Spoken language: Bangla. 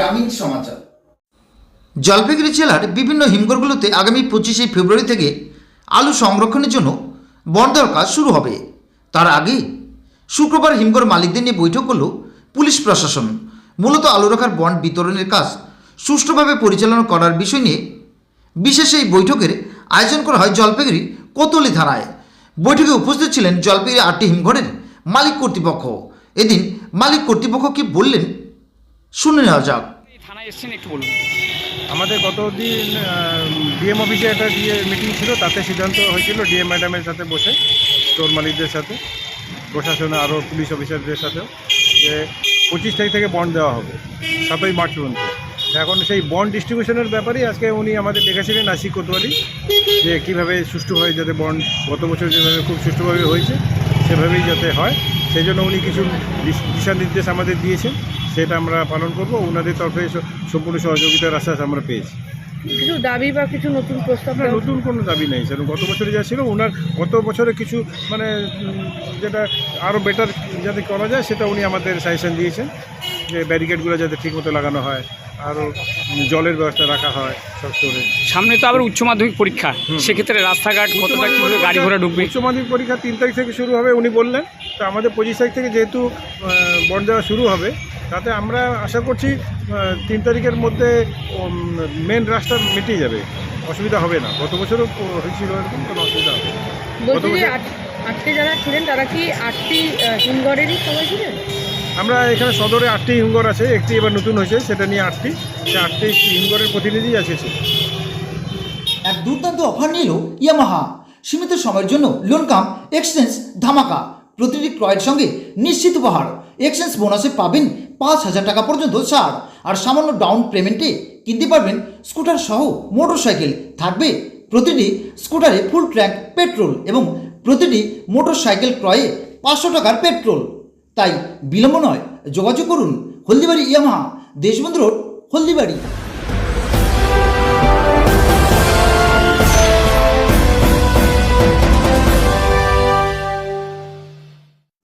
গ্রামীণ সমাচার। জলপাইগুড়ি জেলার বিভিন্ন হিমঘরগুলোতে আগামী পঁচিশে ফেব্রুয়ারি থেকে আলু সংরক্ষণের জন্য বন দেওয়ার কাজ শুরু হবে। তার আগে শুক্রবার হিমঘর মালিকদের নিয়ে বৈঠক করল পুলিশ প্রশাসন। মূলত আলু রাখার বন্ড বিতরণের কাজ সুষ্ঠুভাবে পরিচালনা করার বিষয় নিয়ে বিশেষ এই বৈঠকের আয়োজন করা হয় জলপাইগুড়ি কোতলি থানায়। বৈঠকে উপস্থিত ছিলেন জলপাইগুড়ি আটটি হিমঘরের মালিক কর্তৃপক্ষ। এদিন মালিক কর্তৃপক্ষ কি বললেন শুনে নেওয়া যাক। এসেছেন একটু বলুন। আমাদের গতদিন ডিএম অফিসে একটা ডিএ মিটিং ছিল, তাতে সিদ্ধান্ত হয়েছিল ডিএম ম্যাডামের সাথে বসে স্টোর মালিকদের সাথে, প্রশাসনে আরও পুলিশ অফিসারদের সাথেও, যে পঁচিশ তারিখ থেকে বন্ড দেওয়া হবে, সাতই মার্চ পর্যন্ত। এখন সেই বন্ড ডিস্ট্রিবিউশনের ব্যাপারেই আজকে উনি আমাদের ডেকেছিলেন, আশিক কোতোয়ালি, যে কীভাবে সুষ্ঠুভাবে যাতে বন্ড গত বছর যেভাবে খুব সুষ্ঠুভাবে হয়েছে, সেভাবেই যাতে হয়। সেই জন্য উনি কিছু দিশ- দিশানির্দেশ আমাদের দিয়েছেন। সেটা আমরা পালন করব। ওনাদের তরফে সম্পূর্ণ সহযোগিতার আশ্বাস আমরা পেয়েছি। কিছু দাবি বা কিছু নতুন প্রস্তাব না নতুন কোনো দাবি নেই। সেরকম গত বছরে যা ছিল ওনার গত বছরে কিছু মানে যেটা আরও বেটার যাতে করা যায় সেটা উনি আমাদের সাজেশন দিয়েছেন যে ব্যারিকেডগুলো যাতে ঠিকমতো লাগানো হয়। আরও জলের ব্যবস্থা রাখা হয় সব স্টোরে সামনে তো আবার উচ্চ মাধ্যমিক পরীক্ষা। সেক্ষেত্রে রাস্তাঘাট কতটা কীভাবে গাড়ি ঘোড়া ঢুকবে? উচ্চ মাধ্যমিক পরীক্ষা তিন তারিখ থেকে শুরু হবে উনি বললেন। তো আমাদের পঁচিশ তারিখ থেকে যেহেতু বন্ড দেওয়া শুরু হবে তাতে আমরা আশা করছি তিন তারিখের মধ্যে মেন রাস্তা মিটে যাবে। অসুবিধা হবে না। গত বছরও হয়েছিল এরকম কোনো অসুবিধা হবে আটকে যারা ছিলেন তারা কি আটটি হিমঘরেরই সবাই ছিলেন? আমরা এখানে সদরে আটটি হিমঘর আছে, একটি এবার নতুন হয়েছে, সেটা নিয়ে আটটি। সে আটটি হিমঘরের প্রতিনিধি সে। এক দুর্দান্ত অফার নিল ইয়ামাহা। সীমিত সময়ের জন্য লোন কাম এক্সচেঞ্জ ধামাকা। প্রতিটি ক্রয়ের সঙ্গে নিশ্চিত উপহার। এক্সচেঞ্জ বোনাসে পাবেন পাঁচ হাজার টাকা পর্যন্ত ছাড়। আর সামান্য ডাউন পেমেন্টে কিনতে পারবেন স্কুটার সহ মোটর সাইকেল থাকবে প্রতিটি স্কুটারে ফুল ট্র্যাক পেট্রোল এবং প্রতিটি মোটর সাইকেল ক্রয়ে পাঁচশো টাকার পেট্রোল তাই বিলম্ব নয় যোগাযোগ করুন হলদিবাড়ি ইয়ামাহা দেশবন্ধু রোড হলদিবাড়ি।